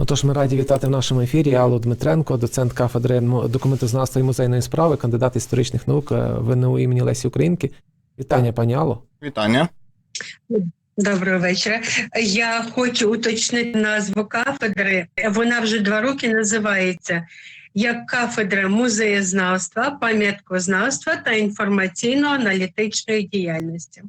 Отож, ми раді вітати в нашому ефірі Аллу Дмитренко, доцент кафедри документознавства і музейної справи, кандидат історичних наук е, ВНУ імені Лесі Українки. Вітання, пані Алло. Вітання. Доброго вечора. Я хочу уточнити назву кафедри. Вона вже два роки називається як кафедра музеєзнавства, пам'яткознавства та інформаційно-аналітичної діяльності.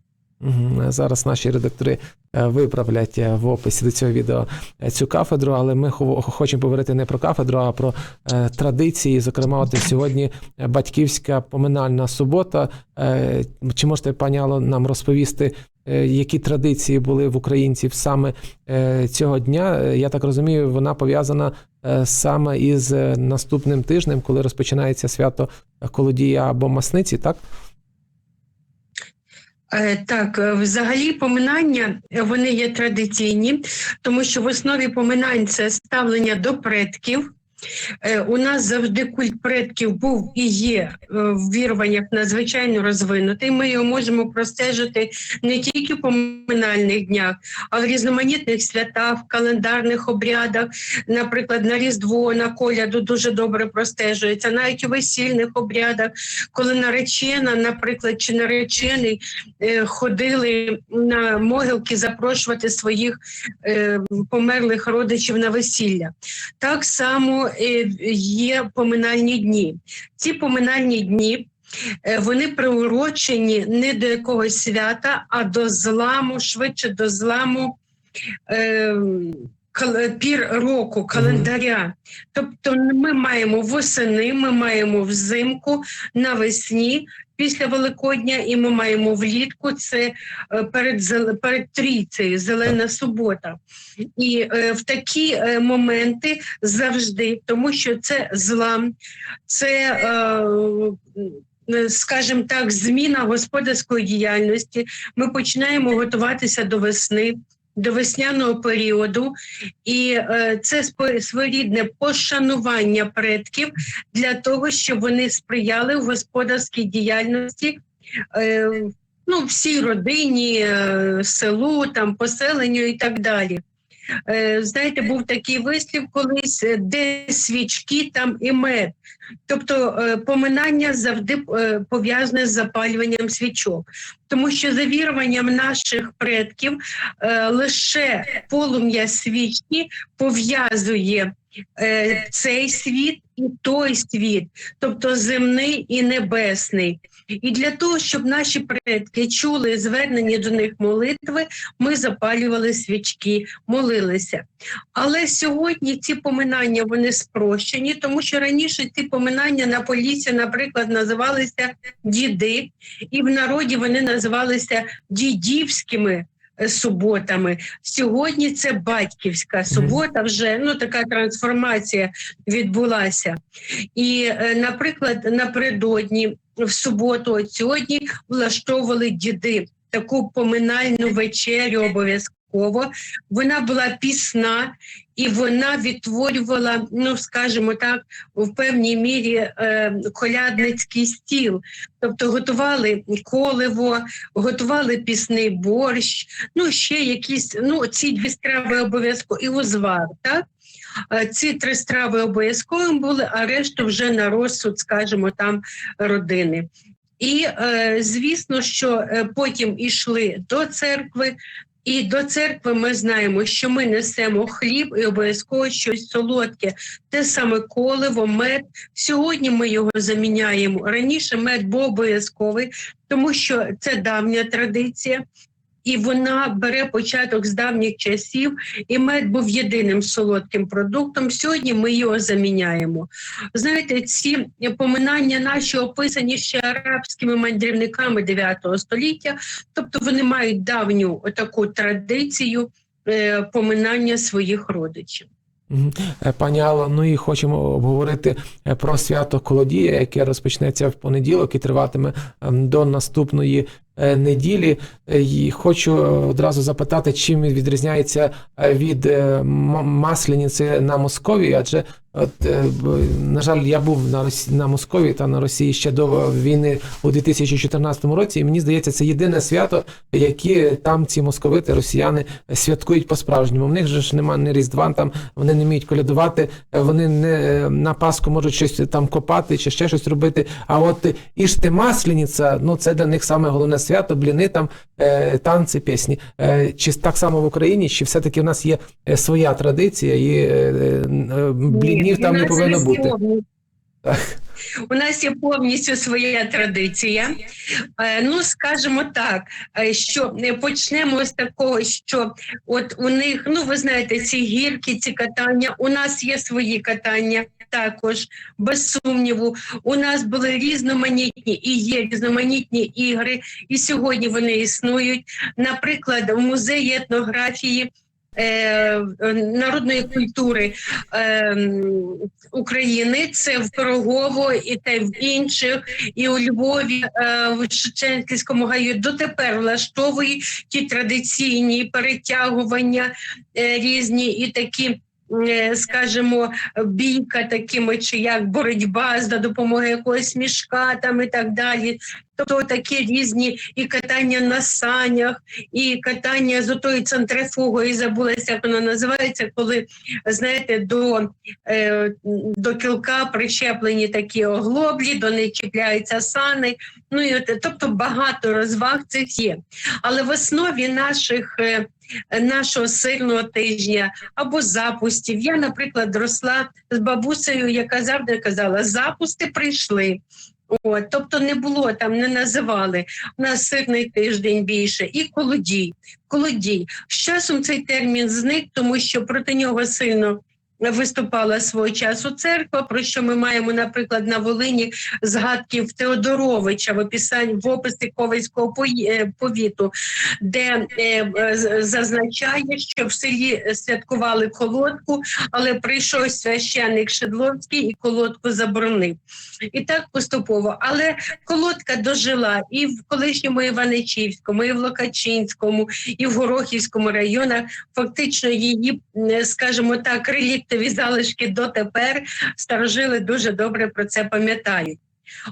Зараз наші редактори е, виправлять е, в описі до цього відео е, цю кафедру, але ми хо- хочемо поговорити не про кафедру, а про е, традиції. Зокрема, от сьогодні е, батьківська поминальна субота. Е, Чи можете, пані Алло, нам розповісти, е, які традиції були в українців саме е, цього дня? Е, Я так розумію, вона пов'язана е, саме із е, наступним тижнем, коли розпочинається свято Колодія або Масниці, так? Е, Так, е, взагалі поминання е, вони є традиційні, тому що в основі поминань це ставлення до предків. Е, У нас завжди культ предків був і є е, в віруваннях надзвичайно розвинутий. Ми його можемо простежити не тільки в поминальних днях, а в різноманітних святах, календарних обрядах, наприклад, на Різдво, на коляду дуже добре простежується, навіть у весільних обрядах, коли наречена, наприклад, чи наречений е, ходили на могилки запрошувати своїх померлих родичів на весілля. Так само є поминальні дні. Ці поминальні дні. е, Вони приурочені не до якогось свята, а до зламу, швидше до зламу е, пір року, календаря. Тобто ми маємо восени, ми маємо взимку, навесні, після Великодня, і ми маємо влітку. Це е, перед перед трійцею, зелена субота. І е, в такі е, моменти завжди, тому що це злам, це. Е, Скажімо так, зміна господарської діяльності. Ми починаємо готуватися до весни, до весняного періоду, і е, це своєрідне пошанування предків для того, щоб вони сприяли в господарській діяльності. Е, ну, всій родині, е, селу, там, поселенню і так далі. Е, знаєте, був такий вислів колись, е, де свічки, там і мед. Тобто е, поминання завжди пов'язане з запалюванням свічок, тому що за віруванням наших предків лише полум'я свічки пов'язує цей світ і той світ, тобто земний і небесний. І для того, щоб наші предки чули звернені до них молитви, ми запалювали свічки, молилися. Але сьогодні ці поминання вони спрощені, тому що раніше ці поминання на полісі, наприклад, називалися діди, і в народі вони називалися дідівськими. Е, Суботами сьогодні це батьківська субота. Вже ну така трансформація відбулася. І, е, наприклад, напередодні в суботу, от сьогодні влаштовували діди таку поминальну вечерю обов'язково. Вона була пісна і вона відтворювала, ну скажімо так, в певній мірі е, колядницький стіл. Тобто готували коливо, готували пісний борщ, ну ще якісь, ну ці дві страви обов'язково і узвар, так? Е, Ці три страви обов'язковим були, а решту вже на розсуд, скажімо, там родини. І е, звісно, що е, потім ішли до церкви, і до церкви ми знаємо, що ми несемо хліб і обов'язково щось солодке, те саме коливо, мед. Сьогодні ми його заміняємо. Раніше мед був обов'язковий, тому що це давня традиція. І вона бере початок з давніх часів, і мед був єдиним солодким продуктом. Сьогодні ми його заміняємо. Знаєте, ці поминання наші описані ще арабськими мандрівниками 9 століття, тобто вони мають давню таку традицію е, поминання своїх родичів. Е, Пані Алло, ну і хочемо обговорити е, про свято Колодія, яке розпочнеться в понеділок і триватиме ем, до наступної неділі. Е, І хочу одразу запитати, чим він відрізняється е, від е, М- Маслениці на Московії, адже От, е, на жаль, я був на Росі... на Московії та на Росії ще до війни у 2014 році, і мені здається, це єдине свято, яке там ці московити, росіяни святкують по-справжньому. В них же ж немає ні Різдва, там вони не вміють колядувати, е, вони не е, на Пасху можуть щось там копати чи ще щось робити. А от е, Ішти Масленіця, ну це для них саме головне свято, бліни там, е, танці, пісні. Е, Чи так само в Україні, чи все-таки в нас є е, своя традиція і блінів Ні, там не повинно бути. Так. У нас є повністю своя традиція. Ну, скажімо так, що почнемо з такого, що от у них, ну ви знаєте, ці гірки, ці катання, у нас є свої катання. Також без сумніву, у нас були різноманітні і є різноманітні ігри, і сьогодні вони існують. Наприклад, в музеї етнографії е, е, народної культури е, України. Це в Пирогово і те в інших, і у Львові, е, в Шевченківському гаю дотепер влаштовують ті традиційні перетягування е, різні і такі. Е, Скажімо, бійка такими, чи як боротьба за допомогою якогось мішка там і так далі. Тобто такі різні і катання на санях, і катання з отою центрифугою, і забулася, як вона називається, коли знаєте, до е, до кілка прищеплені такі оглоблі, до них чіпляються сани. Ну і от, тобто багато розваг цих є. Але в основі наших. е, Нашого сильного тижня або запустів. Я, наприклад, росла з бабусею, яка завжди казала: запусти прийшли. От, тобто не було там, не називали. У нас сирний тиждень більше, і колодій. Колодій. З часом цей термін зник, тому що проти нього сильно виступала свого часу церква, про що ми маємо, наприклад, на Волині згадків Теодоровича в описанні в описі Ковальського е, повіту, де е, е, зазначає, що в селі святкували колодку, але прийшов священник Шедловський і колодку заборонив. І так поступово. Але колодка дожила і в колишньому Іваничівському, і в Локачинському, і в Горохівському районах. Фактично її, скажімо так, реліктові залишки дотепер старожили дуже добре про це пам'ятають.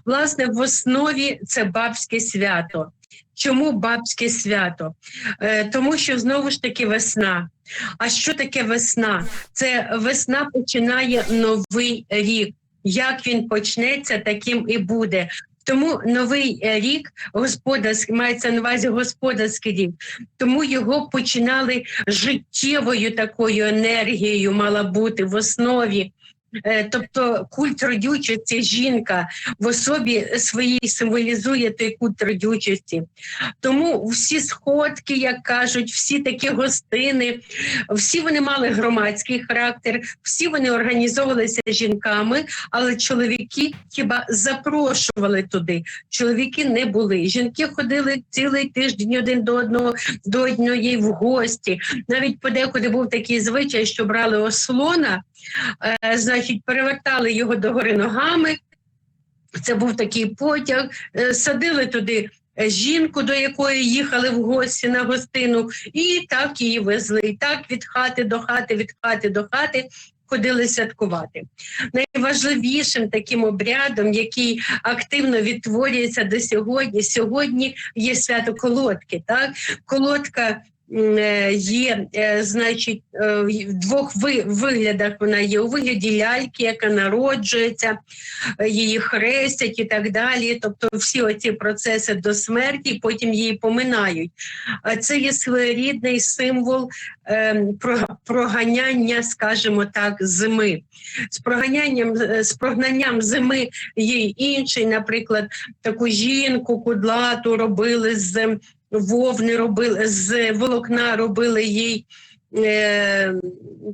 Власне, в основі це бабське свято. Чому бабське свято? Е, тому що знову ж таки весна. А що таке весна? Це весна починає новий рік. Як він почнеться, таким і буде. Тому новий е, рік господарський мається на увазі господарський рік. Тому його починали життєвою такою енергією, мала бути в основі. Е, Тобто культ родючості жінка в особі своїй символізує той культ родючості. Тому всі сходки, як кажуть, всі такі гостини, всі вони мали громадський характер, всі вони організовувалися жінками, але чоловіки хіба запрошували туди. Чоловіки не були. Жінки ходили цілий тиждень один до одного до одної в гості. Навіть подекуди був такий звичай, що брали ослона, е, значить, перевертали його догори ногами. Це був такий потяг, е, садили туди е, жінку, до якої їхали в гості на гостину, і так її везли. І так від хати до хати, від хати до хати. Ходили святкувати. Найважливішим таким обрядом, який активно відтворюється до сьогодні, сьогодні є свято колодки. Так? Колодка є, е, значить, е, в двох виглядах вона є у вигляді ляльки, яка народжується, е, її хрестять і так далі. Тобто всі оці процеси до смерті, потім її поминають. А Це є своєрідний символ ем, проганяння, скажімо так, зими. З проганянням, е, з прогнанням зими є інший, наприклад, таку жінку кудлату робили з вовни, робили з волокна, робили їй. Е,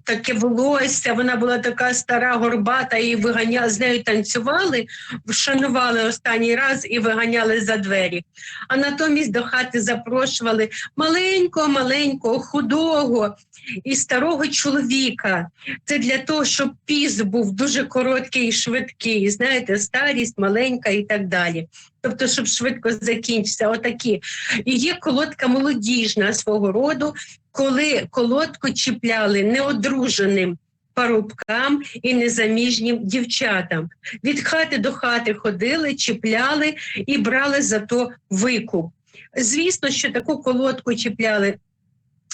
таке волосся, вона була така стара, горбата, і виганяли з нею танцювали, вшанували останній раз і виганяли за двері. А натомість до хати запрошували маленького, маленького, худого і старого чоловіка. Це для того, щоб піс був дуже короткий і швидкий. Знаєте, старість, маленька і так далі. Тобто, щоб швидко закінчитися, отакі. І є колодка молодіжна свого роду, коли колодку чіпляли неодруженим парубкам і незаміжнім дівчатам. Від хати до хати ходили, чіпляли і брали за то викуп. Звісно, що таку колодку чіпляли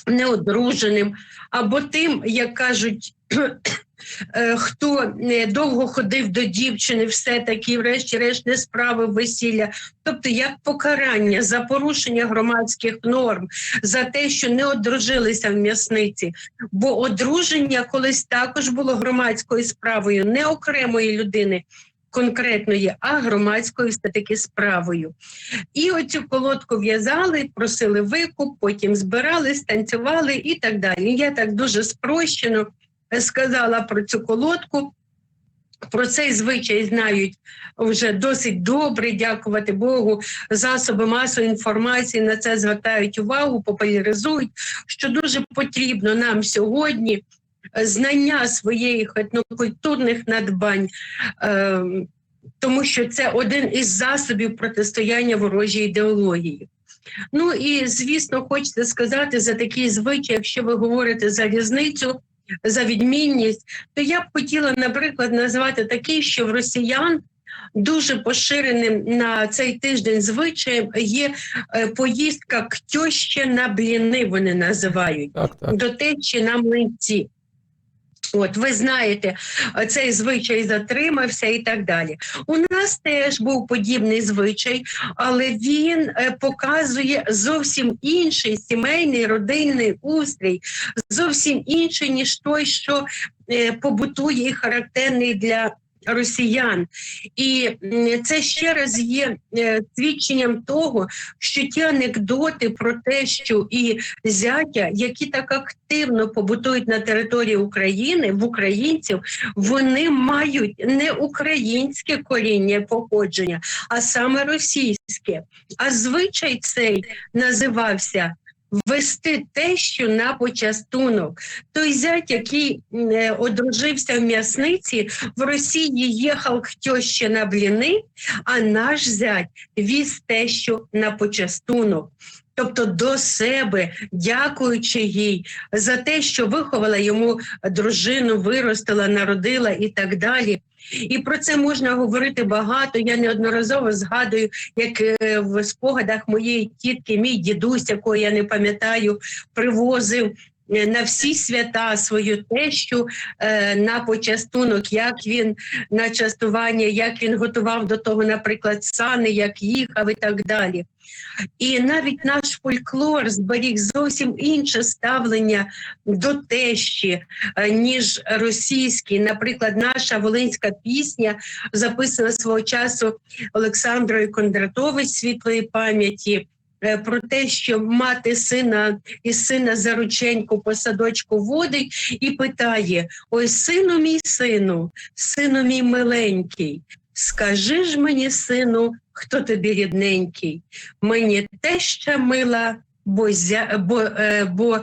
неодруженим або тим, як кажуть, хто е, довго ходив до дівчини, все-таки, врешті-решт, не справив весілля. Тобто, як покарання за порушення громадських норм, за те, що не одружилися в м'ясниці. Бо одруження колись також було громадською справою, не окремої людини. Конкретної, а громадською все-таки справою. І оцю колодку в'язали, просили викуп, потім збирали, станцювали і так далі. Я так дуже спрощено е, сказала про цю колодку. Про цей звичай знають вже досить добре, дякувати Богу. Засоби масової інформації на це звертають увагу, популяризують, що дуже потрібно нам сьогодні знання своїх етнокультурних надбань. Е, тому що це один із засобів протистояння ворожій ідеології. Ну і звісно, хочеться сказати за такий звичай, якщо ви говорите за різницю, за відмінність, то я б хотіла, наприклад, назвати такий, що в росіян дуже поширеним на цей тиждень звичаєм є е, поїздка к тьоще на бліни, вони називають Так, так. до течі на млинці. От, ви знаєте, цей звичай затримався і так далі. У нас теж був подібний звичай, але він е, показує зовсім інший сімейний родинний устрій, зовсім інший, ніж той, що е, побутує і характерний для росіян. І це ще раз є е, свідченням того, що ті анекдоти про те, що і зятя, які так активно побутують на території України в українців, вони мають не українське коріння походження, а саме російське. А звичай цей називався. Вести тещу на почастунок. Той зять, який е, одружився в м'ясниці, в Росії їхав к тещі на бліни, а наш зять віз тещу на почастунок. Тобто до себе, дякуючи їй за те, що виховала йому дружину, виростила, народила і так далі. І про це можна говорити багато. Я неодноразово згадую, як е, в спогадах моєї тітки, мій дідусь, якого я не пам'ятаю, привозив. Е, На всі свята свою тещу е, на почастунок, як він на частування, як він готував до того, наприклад, сани, як їхав і так далі. І навіть наш фольклор зберіг зовсім інше ставлення до тещі, е, ніж російський. Наприклад, наша волинська пісня, записана свого часу Олександрою Кондратович світлої пам'яті. Е, Про те, що мати сина і сина за рученьку по садочку водить і питає: Ой, сину мій сину, сину мій миленький, скажи ж мені, сину, хто тобі рідненький? Мені теща мила, бо, бо, е, бо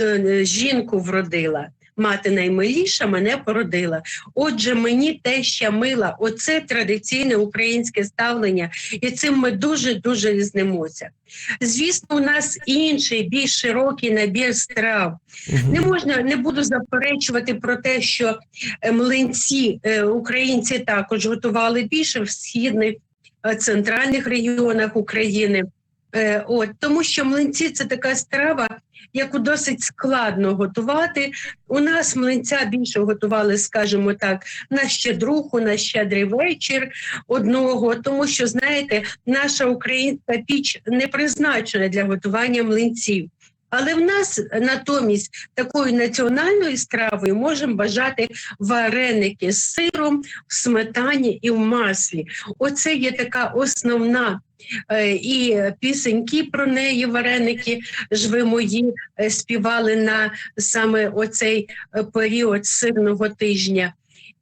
е, жінку вродила. Мати наймиліша мене породила. Отже, мені теща мила. Оце традиційне українське ставлення, і цим ми дуже дуже різнимося. Звісно, у нас інший, більш широкий набір страв. Не можна, не буду заперечувати про те, що е, млинці е, українці також готували більше в східних е, центральних регіонах України. От тому, що млинці це така страва, яку досить складно готувати. У нас млинця більше готували, скажімо так, на щедруху, на щедрий вечір одного, тому що знаєте, наша українська піч не призначена для готування млинців. Але в нас натомість такою національною стравою можемо бажати вареники з сиром, в сметані і в маслі. Оце є така основна. е, І пісеньки про неї, вареники ж ви мої е, співали на саме оцей е, період сирного тижня.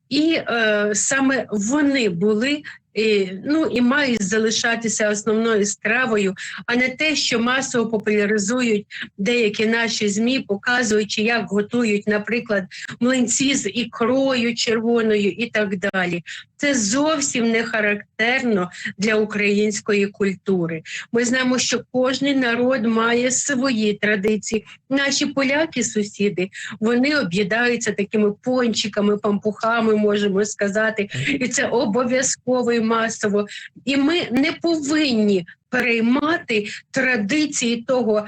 І е, саме вони були і, ну, і мають залишатися основною стравою, а не те, що масово популяризують деякі наші змі, показуючи, як готують, наприклад, млинці з ікрою червоною і так далі. Це зовсім не характерно для української культури. Ми знаємо, що кожен народ має свої традиції. Наші поляки, сусіди, вони об'їдаються такими пончиками, пампухами, можемо сказати, і це обов'язково і масово. І ми не повинні переймати традиції того,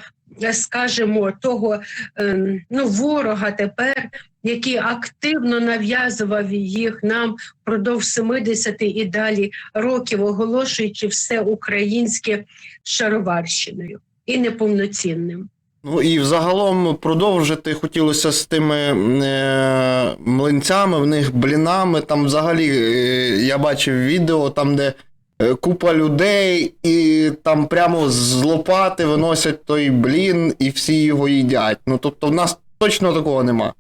скажімо, того ем, ну, ворога тепер, який активно нав'язував їх нам впродовж 70 і далі років, оголошуючи все українське шароварщиною і неповноцінним. Ну і взагалом продовжити хотілося з тими е, млинцями, в них блінами. Там взагалі е, я бачив відео, там, де е, купа людей, і там прямо з лопати виносять той блін, і всі його їдять. Ну тобто, в нас точно такого нема.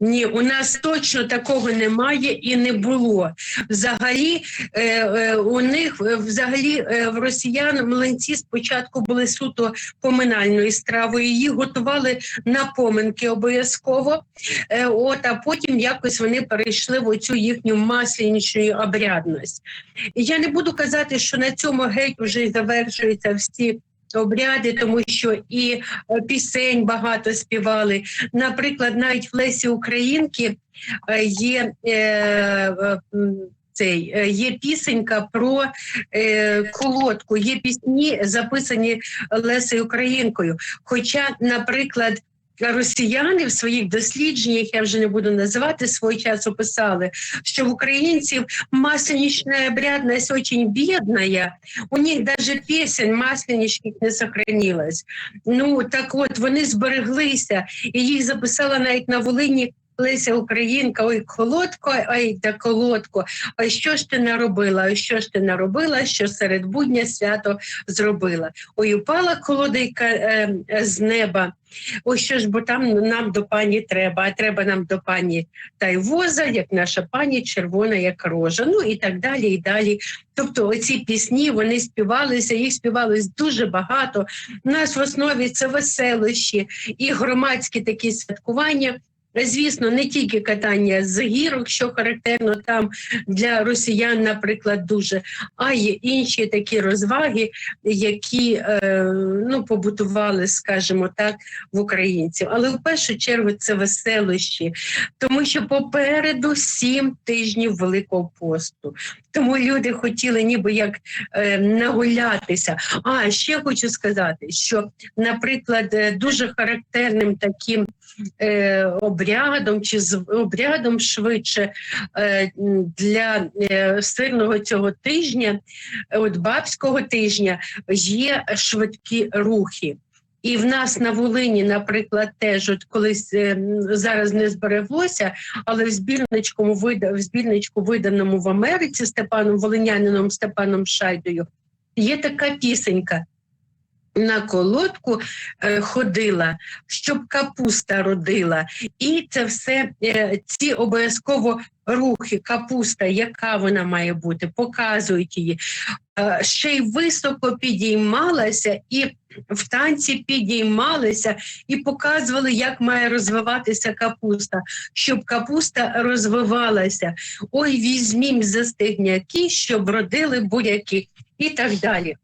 Ні, у нас точно такого немає і не було. Взагалі, е, е, у них е, взагалі в росіян млинці спочатку були суто поминальною стравою. Їх готували на поминки обов'язково. От, а потім якось вони перейшли в оцю їхню маслянічну обрядність. Я не буду казати, що на цьому геть вже завершуються всі. Обряди, тому що і е, пісень багато співали. Наприклад, навіть в Лесі Українки е, є е, цей е, є пісенька про е, колодку, є пісні, записані Лесею Українкою. Хоча, наприклад, росіяни в своїх дослідженнях, я вже не буду називати свого часу, писали, що в українців масленичная обрядність дуже бідна, у них даже пісень масленичних не сохранилось. Ну так от вони збереглися, і їх записала навіть на Волині Леся Українка, ой, колодко, ой, да колодко, ой, що ж ти наробила? Ой, що ж ти наробила, що серед будня свято зробила? Ой, упала колодейка е, е, з неба. Ой, що ж, бо там нам до пані треба, а треба нам до пані та й воза, як наша пані червона, як рожа. Ну і так далі, і далі. Тобто оці пісні вони співалися, їх співалось дуже багато. У нас в основі це веселощі і громадські такі святкування. Звісно, не тільки катання з гірок, що характерно там для росіян, наприклад, дуже, а й інші такі розваги, які е, ну, побутували, скажімо так, в українців. Але в першу чергу це веселощі, тому що попереду сім тижнів Великого посту. Тому люди хотіли ніби як е, нагулятися. А ще хочу сказати, що, наприклад, е, дуже характерним таким е, обрядом чи з обрядом швидше е, для е, сирного цього тижня, от бабського тижня, є швидкі рухи. І в нас на Волині, наприклад, теж от колись е, зараз не збереглося, але в збірничку вида в збірничку, виданому в Америці Степаном Волинянином Степаном Шайдою, є така пісенька. На колодку е, ходила, щоб капуста родила, і це все е, ці обов'язково рухи, капуста, яка вона має бути, показують її. Е, ще й високо підіймалася і в танці підіймалися і показували, як має розвиватися капуста, щоб капуста розвивалася. Ой, візьмім за стигняки, щоб родили буряки, і так далі.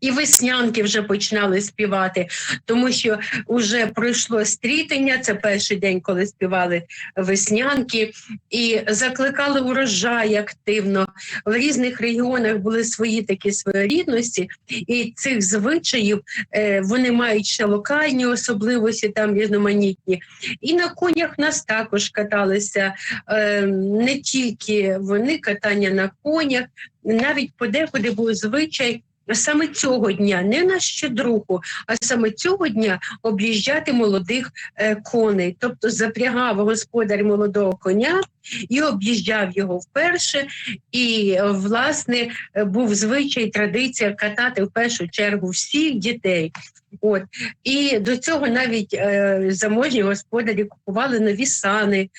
І веснянки вже починали співати, тому що вже пройшло стрітення. Це перший день, коли співали веснянки, і закликали урожай активно. В різних регіонах були свої такі своєрідності, і цих звичаїв е, вони мають ще локальні особливості, там різноманітні. І на конях нас також каталися е, не тільки вони, катання на конях, навіть подекуди був звичай. Саме цього дня, не на щедруху, а саме цього дня об'їжджати молодих е, коней. Тобто запрягав господар молодого коня і об'їжджав його вперше. І, власне, був звичай, традиція катати в першу чергу всіх дітей. От і до цього навіть е, заможні господарі купували нові сани,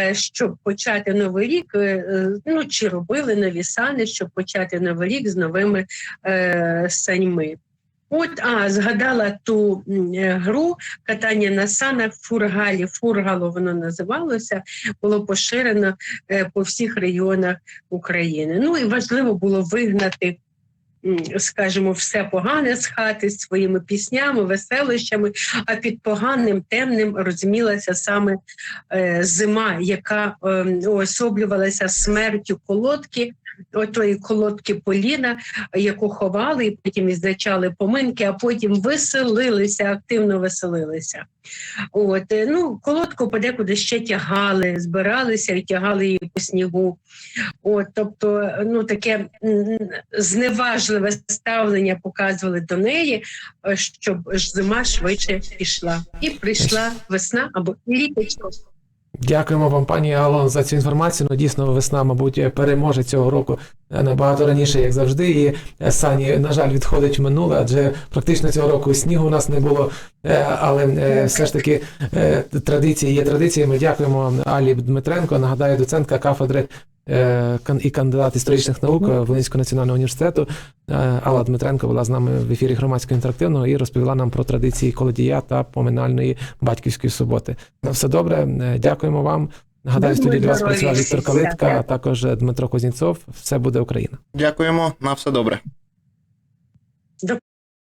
е, щоб почати новий рік. Е, ну чи робили нові сани, щоб почати новий рік з новими е, саньми. От, а, згадала ту е, гру катання на санах фургалі. Фургало воно називалося, було поширено е, по всіх регіонах України. Ну і важливо було вигнати. Скажімо, все погане з хати своїми піснями, веселищами, а під поганим темним розумілася саме е, зима, яка е, уособлювалася смертю колодки, отої колодки Поліна, яку ховали, і потім ізначали поминки, а потім веселилися, активно веселилися. От, е, ну, колодку подекуди ще тягали, збиралися і тягали її по снігу. От, тобто, ну, таке зневажливе ставлення показували до неї, е, щоб зима швидше пішла. І прийшла весна або літочко. Дякуємо вам, пані Алло, за цю інформацію. Ну, дійсно, весна, мабуть, переможе цього року набагато раніше, як завжди. І е, Сані, на жаль, відходить в минуле, адже практично цього року снігу у нас не було. Е, Але е, все ж таки е, традиції є традиціями. Дякуємо Алі Дмитренко. Нагадаю, доцентка кафедри е, і кандидат історичних наук е, Волинського національного університету. Е, Алла Дмитренко була з нами в ефірі громадського інтерактивного і розповіла нам про традиції колодія та поминальної батьківської суботи. На все добре, е, дякуємо вам. Нагадаю, студії для вас працював Віктор. Калитка, а також Дмитро Кузнєцов. Все буде Україна. Дякуємо, на все добре.